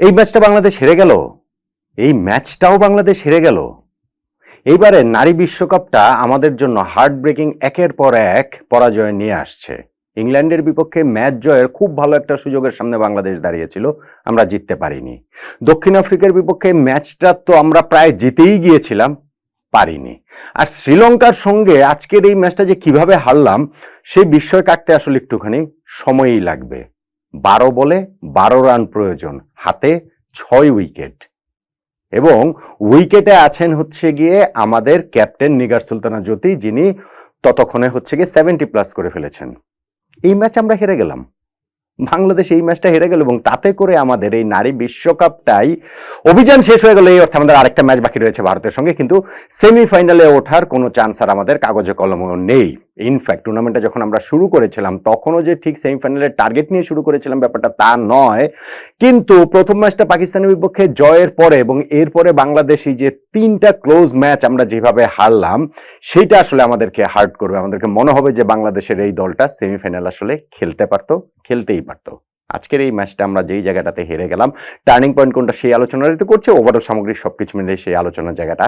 এই ম্যাচটা বাংলাদেশ হেরে গেল। এই ম্যাচটাও বাংলাদেশ হেরে গেল। এইবারে নারী বিশ্বকাপটা আমাদের জন্য হার্ট ব্রেকিং একের পর এক পরাজয় নিয়ে আসছে। ইংল্যান্ডের বিপক্ষে ম্যাচ জয়ের খুব ভালো একটা সুযোগের সামনে বাংলাদেশ দাঁড়িয়েছিল, আমরা জিততে পারিনি। দক্ষিণ আফ্রিকার বিপক্ষে ম্যাচটা তো আমরা প্রায় জিতেই গিয়েছিলাম, পারিনি। আর শ্রীলঙ্কার সঙ্গে আজকের এই ম্যাচটা যে কীভাবে হারলাম সেই বিস্ময় কাটতে আসলে একটুখানি সময়ই লাগবে। বারো বলে বারো রান প্রয়োজন, হাতে ছয় উইকেট। এবং উইকেটে আছেন হচ্ছে গিয়ে আমাদের ক্যাপ্টেন নিগার সুলতানা জ্যোতি, যিনি ততক্ষণে হচ্ছে গিয়ে সেভেন্টি প্লাস করে ফেলেছেন। এই ম্যাচ আমরা হেরে গেলাম। বাংলাদেশ এই ম্যাচটা হেরে গেল এবং তাতে করে আমাদের এই নারী বিশ্বকাপটাই অভিযান শেষ হয়ে গেল। এই অর্থে আমাদের আরেকটা ম্যাচ বাকি রয়েছে ভারতের সঙ্গে, কিন্তু সেমিফাইনালে ওঠার কোনো চান্স আর আমাদের কাগজে কলমও নেই। ইনফ্যাক্ট টুর্নামেন্টটা যখন আমরা শুরু করেছিলাম, তখনও যে ঠিক সেমিফাইনালের টার্গেট নিয়ে শুরু করেছিলাম ব্যাপারটা তা নয়। কিন্তু প্রথম ম্যাচটা পাকিস্তানের বিপক্ষে জয়ের পরে এবং এরপরে বাংলাদেশি যে তিনটা ক্লোজ ম্যাচ আমরা যেভাবে হারলাম, সেটা আসলে আমাদেরকে হার্ট করবে। আমাদেরকে মনে হবে যে বাংলাদেশের এই দলটা সেমিফাইনাল আসলে খেলতে পারতো, খেলতেই পারতো। আজকের এই ম্যাচটা আমরা যেই জায়গাটাতে হেরে গেলাম টার্নিং পয়েন্ট কোনটা সেই আলোচনারই তো করছে ওভারঅল সামগ্রিক সবকিছু মিলে সেই আলোচনার জায়গাটা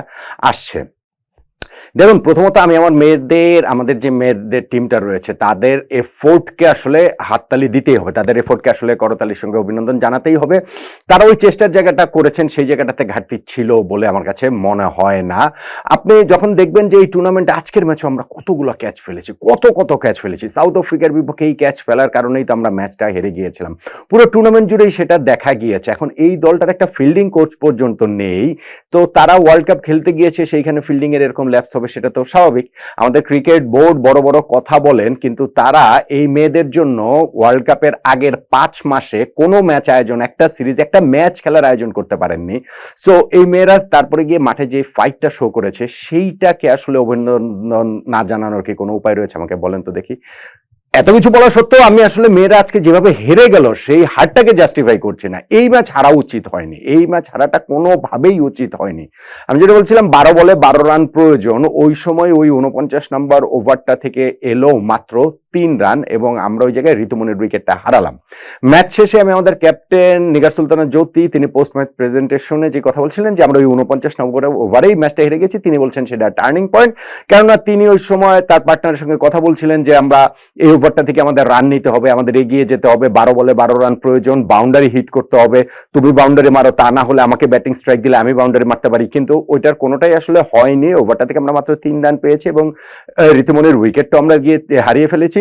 আসছে। দেখুন, প্রথমত আমি আমার মেয়েদের, আমাদের যে মেয়েদের টিমটা রয়েছে, তাদের এফোর্টকে আসলে হাততালি দিতেই হবে। তাদের এফোর্টকে আসলে করতালির সঙ্গে অভিনন্দন জানাতেই হবে। তারা ওই চেষ্টার জায়গাটা করেছেন, সেই জায়গাটাতে ঘাটতি ছিল বলে আমার কাছে মনে হয় না। আপনি যখন দেখবেন যে এই টুর্নামেন্টে আজকের ম্যাচে আমরা কতগুলো ক্যাচ ফেলেছি, কত কত ক্যাচ ফেলেছি সাউথ আফ্রিকার বিপক্ষে এই ক্যাচ ফেলার কারণেই তো আমরা ম্যাচটা হেরে গিয়েছিলাম। পুরো টুর্নামেন্ট জুড়েই সেটা দেখা গিয়েছে। এখন এই দলটার একটা ফিল্ডিং কোচ পর্যন্ত নেই। তো তারা ওয়ার্ল্ড কাপ খেলতে গিয়েছে, সেইখানে ফিল্ডিং এর এরকম ল্যাপস হবে সেটা তো স্বাভাবিক। আমাদের ক্রিকেট বোর্ড বড় বড় কথা বলেন, কিন্তু তারা এই মেয়েদের জন্য ওয়ার্ল্ড কাপের আগের পাঁচ মাসে কোনো ম্যাচ আয়োজন, একটা সিরিজ, একটা ম্যাচ খেলার আয়োজন করতে পারেননি। সো এই মেয়েরা তারপরে গিয়ে মাঠে যে ফাইটটা শো করেছে, সেইটাকে আসলে অভিনন্দন না জানানোর কি কোনো উপায় রয়েছে? আমাকে বলেন তো দেখি। এত কিছু বলা সত্ত্বেও আমি আসলে মেয়েরা আজকে যেভাবে হেরে গেল, সেই হারটাকে জাস্টিফাই করছে না। এই ম্যাচ হারা উচিত হয়নি। এই ম্যাচ হারাটা কোনোভাবেই উচিত হয়নি। আমি যেটা বলছিলাম, বারো বলে বারো রান প্রয়োজন। ওই সময় ওই উনপঞ্চাশ নম্বর ওভারটা থেকে এলো মাত্র তিন রান এবং আমরা ওই জায়গায় ঋতুমনির উইকেটটা হারালাম। ম্যাচ শেষে আমি আমাদের ক্যাপ্টেন নিগার সুলতানা জ্যোতি, তিনি পোস্ট ম্যাচ প্রেজেন্টেশনে যে কথা বলছিলেন যে আমরা ওই উনপঞ্চাশ নম্বর ওভারেই ম্যাচটা হেরে গেছি, তিনি বলছেন সেটা টার্নিং পয়েন্ট কেননা তিনি ওই সময় তার পার্টনারের সঙ্গে কথা বলছিলেন যে আমরা এই ওভারটা থেকে আমাদের রান নিতে হবে, আমাদের এগিয়ে যেতে হবে, বারো বলে বারো রান প্রয়োজন বাউন্ডারি হিট করতে হবে, তুমি বাউন্ডারি মারো তা না হলে আমাকে ব্যাটিং স্ট্রাইক দিলে আমি বাউন্ডারি মারতে পারি। কিন্তু ওইটার কোনোটাই আসলে হয়নি ওভারটা থেকে আমরা মাত্র তিন রান পেয়েছি এবং ঋতুমনির উইকেটটা আমরা গিয়ে হারিয়ে ফেলেছি।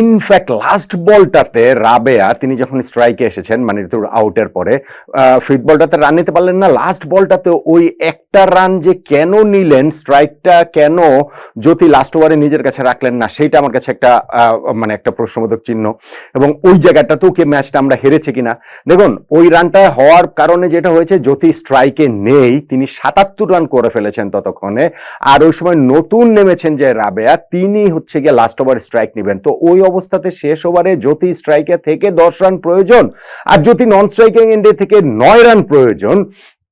ইনফ্যাক্ট লাস্ট বলটাতে রাবেয়া, তিনি যখন স্ট্রাইকে এসেছেন মানে ঋতুর আউটের পরে ফিফথ বলটাতে রান নিতে পারলেন না। লাস্ট বলটাতে ওই একটা রান যে কেন নিলেন স্ট্রাইকটা কেন জ্যোতি লাস্ট ওভারে নিজের কাছে রাখলেন না, সেইটা আমার কাছে একটা মানে একটা প্রশ্নবোধক চিহ্ন। এবং ওই জায়গাটাতেও কি ম্যাচটা আমরা হেরেছি কিনা? দেখুন, ওই রানটা হওয়ার কারণে যেটা হয়েছে, জ্যোতি স্ট্রাইকে নেই, তিনি সাতাত্তর রান করে ফেলেছেন ততক্ষণে। আর ওই সময় নতুন নেমেছেন যে রাবেয়া, তিনি হচ্ছে গিয়ে লাস্ট ওভার স্ট্রাইক নেবেন। তো ওই অবস্থাতে শেষ ওভারে জ্যোতি স্ট্রাইকার থেকে দশ রান প্রয়োজন আর জ্যোতি নন স্ট্রাইকিং এন্ডে থেকে নয় রান প্রয়োজন।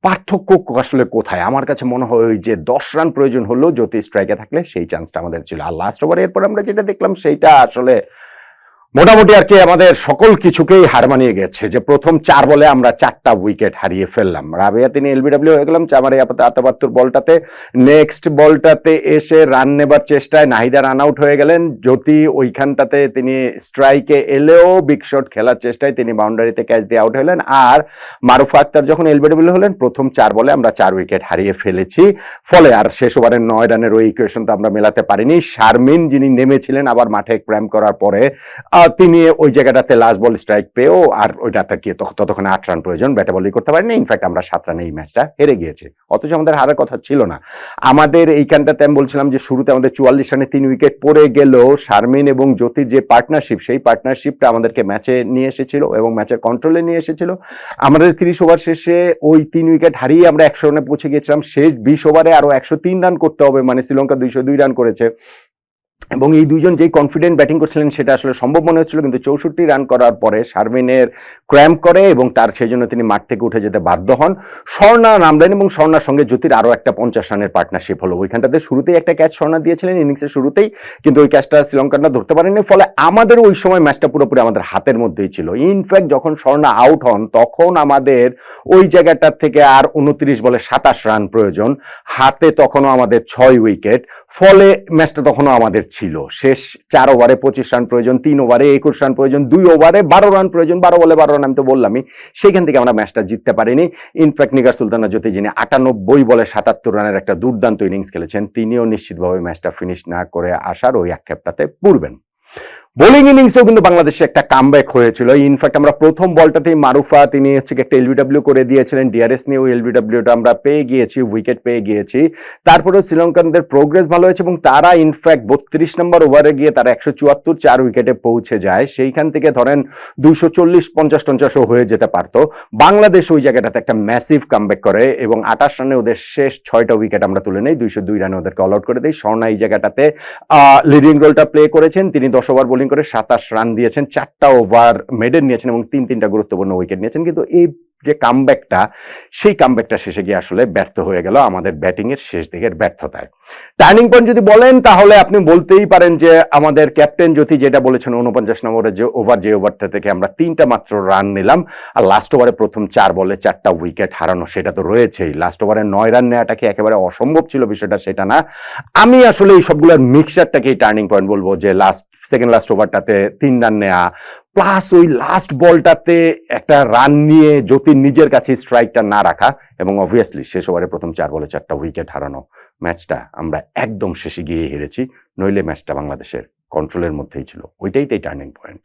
পার্থক্য আসলে কোথায়? আমার কাছে মনে হয় ওই যে দশ রান প্রয়োজন হলেও জ্যোতি স্ট্রাইকে থাকলে সেই চান্সটা আমাদের ছিল। আর লাস্ট ওভারে এরপর আমরা যেটা দেখলাম, সেইটা আসলে মোটামুটি আর কি আমাদের সকল কিছুকেই হার মানিয়ে গেছে। যে প্রথম চার বলে আমরা চারটা উইকেট হারিয়ে ফেললাম। রাবেয়া, তিনি এলবিডব্লিউ হয়ে গেলাম, চামারে আতাবাত্তর বলটাতে। নেক্সট বলটাতে এসে রান নেবার চেষ্টায় নাহিদা রান আউট হয়ে গেলেন। জ্যোতি ওইখানটাতে তিনি স্ট্রাইকে এলেও বিগ শট খেলার চেষ্টায় তিনি বাউন্ডারিতে ক্যাচ দিয়ে আউট হলেন। আর মারুফা আক্তার যখন এলবিডব্লিউ হলেন, প্রথম চার বলে আমরা চার উইকেট হারিয়ে ফেলেছি। ফলে আর শেষ ওভারের নয় রানের ওই ইকুয়েশন তো আমরা মেলাতে পারিনি। শারমিন যিনি নেমেছিলেন, আবার মাঠে ক্র্যাম করার পরে তিনি ওই জায়গাটাতে লাস্ট বল স্ট্রাইক পেয়েও আর ওইটাতে তখ- ততক্ষণে আট রান প্রয়োজন ব্যাটে বলই করতে পারিনি ইনফ্যাক্ট আমরা সাত রানে এই ম্যাচটা হেরে গিয়েছি। অথচ আমাদের হারার কথা ছিল না। আমাদের এইখানটাতে আমি বলছিলাম যে শুরুতে আমাদের চুয়াল্লিশ রানে তিন উইকেট পড়ে গেলেও শারমিন এবং জ্যোতির যে পার্টনারশিপ সেই পার্টনারশিপটা আমাদেরকে ম্যাচে নিয়ে এসেছিল এবং ম্যাচের কন্ট্রোলে নিয়ে এসেছিল। আমাদের তিরিশ ওভার শেষে ওই তিন উইকেট হারিয়ে আমরা একশো রানে পৌঁছে গিয়েছিলাম। শেষ বিশ ওভারে আরও একশো তিন রান করতে হবে। মানে শ্রীলঙ্কা দুইশো দুই রান করেছে। এবং এই দুইজন যেই কনফিডেন্ট ব্যাটিং করছিলেন, সেটা আসলে সম্ভব মনে হচ্ছিল, কিন্তু চৌষট্টি রান করার পরে শারমিনের ক্র্যাম্প করে এবং তার সেই জন্য তিনি মাঠ থেকে উঠে যেতে বাধ্য হন। স্বর্ণা নামলেন এবং স্বর্ণার সঙ্গে জ্যোতির আরও একটা পঞ্চাশ রানের পার্টনারশিপ হলো। ওইখানটাতে শুরুতেই একটা ক্যাচ স্বর্ণা দিয়েছিলেন ইনিংসের শুরুতেই, কিন্তু ওই ক্যাচটা শ্রীলঙ্কানরা ধরতে পারেনি, ফলে আমাদের ওই সময় ম্যাচটা পুরোপুরি আমাদের হাতের মধ্যেই ছিল। ইনফ্যাক্ট যখন স্বর্ণা আউট হন, তখন আমাদের ওই জায়গাটার থেকে আর উনত্রিশ বলে সাতাশ রান প্রয়োজন। হাতে তখনও আমাদের ছয় উইকেট ফলে ম্যাচটা তখনও আমাদের ছিল। শেষ চার ওভারে পঁচিশ রান প্রয়োজন, তিন ওভারে একুশ রান প্রয়োজন, দুই ওভারে বারো রান প্রয়োজন, বারো বলে বারো রান আমি তো বললামই। সেইখান থেকে আমরা ম্যাচটা জিততে পারিনি। ইনফ্যাক্ট নিগার সুলতানা জ্যোতি, যিনি আটানব্বই বলে সাতাত্তর রানের একটা দুর্দান্ত ইনিংস খেলেছেন, তিনিও নিশ্চিতভাবে ম্যাচটা ফিনিশ না করে আসার ওই আক্ষেপটাতে পূর্বেন বোলিং ইনিংসেও কিন্তু বাংলাদেশে একটা কামব্যাক হয়েছিল। ইনফ্যাক্ট আমরা প্রথম বলটাতেই মারুফা, তিনি হচ্ছে একটা এলবিডব্লিউ করে দিয়েছিলেন। ডিআরএস নিয়ে ওই এলবিডব্লিউটা আমরা পেয়ে গিয়েছি উইকেট পেয়ে গিয়েছি। তারপরেও শ্রীলঙ্কানদের প্রোগ্রেস ভালো হয়েছে এবং তারা ইনফ্যাক্ট বত্রিশ নম্বর ওভারে গিয়ে তারা একশো চুয়াত্তর চার উইকেটে পৌঁছে যায়। সেইখান থেকে ধরেন দুইশো চল্লিশ পঞ্চাশ টঞ্চাশও হয়ে যেতে পারতো। বাংলাদেশ ওই জায়গাটাতে একটা ম্যাসিভ কামব্যাক করে এবং আঠাশ রানে ওদের শেষ ছয়টা উইকেট আমরা তুলে নেই। দুইশো দুই রানে ওদেরকে অল আউট করে দিই। স্বর্ণা এই জায়গাটাতে লিডিং রোলটা প্লে করেছেন। তিনি দশ ওভার বোলিং করে সাতাশ রান দিয়েছেন, চারটা ওভার মেডেন নিয়েছেন এবং তিন তিনটা গুরুত্বপূর্ণ উইকেট নিয়েছেন। কিন্তু এই যে কামব্যাকটা সেই কামব্যাকটা শেষে গিয়ে আসলে ব্যর্থ হয়ে গেল আমাদের ব্যাটিং এর শেষ দিকের ব্যর্থতায়। টার্নিং পয়েন্ট যদি বলেন, তাহলে আপনি বলতেই পারেন যে আমাদের ক্যাপ্টেন জ্যোতি যেটা বলেছেন উনপঞ্চাশ নম্বরের যে ওভার যে ওভারটা থেকে আমরা তিনটা মাত্র রান নিলাম। আর লাস্ট ওভারে প্রথম চার বলে চারটা উইকেট হারানো সেটা তো রয়েছেই। লাস্ট ওভারে নয় রান নেওয়াটা কি একেবারে অসম্ভব ছিল বিষয়টা, সেটা না। আমি আসলে এই সবগুলোর মিক্সচারটাকেই টার্নিং পয়েন্ট বলব যে লাস্ট সেকেন্ড লাস্ট ওভারটাতে তিন রান নেওয়া প্লাস ওই লাস্ট বলটাতে একটা রান নিয়ে যতীন নিজের কাছে স্ট্রাইকটা না রাখা এবং অবভিয়াসলি শেষ ওভারে প্রথম চার বলে চারটা উইকেট হারানো ম্যাচটা আমরা একদম শেষে গিয়ে হেরেছি, নইলে ম্যাচটা বাংলাদেশের কন্ট্রোলের মধ্যেই ছিল। ওইটাই তাই টার্নিং পয়েন্ট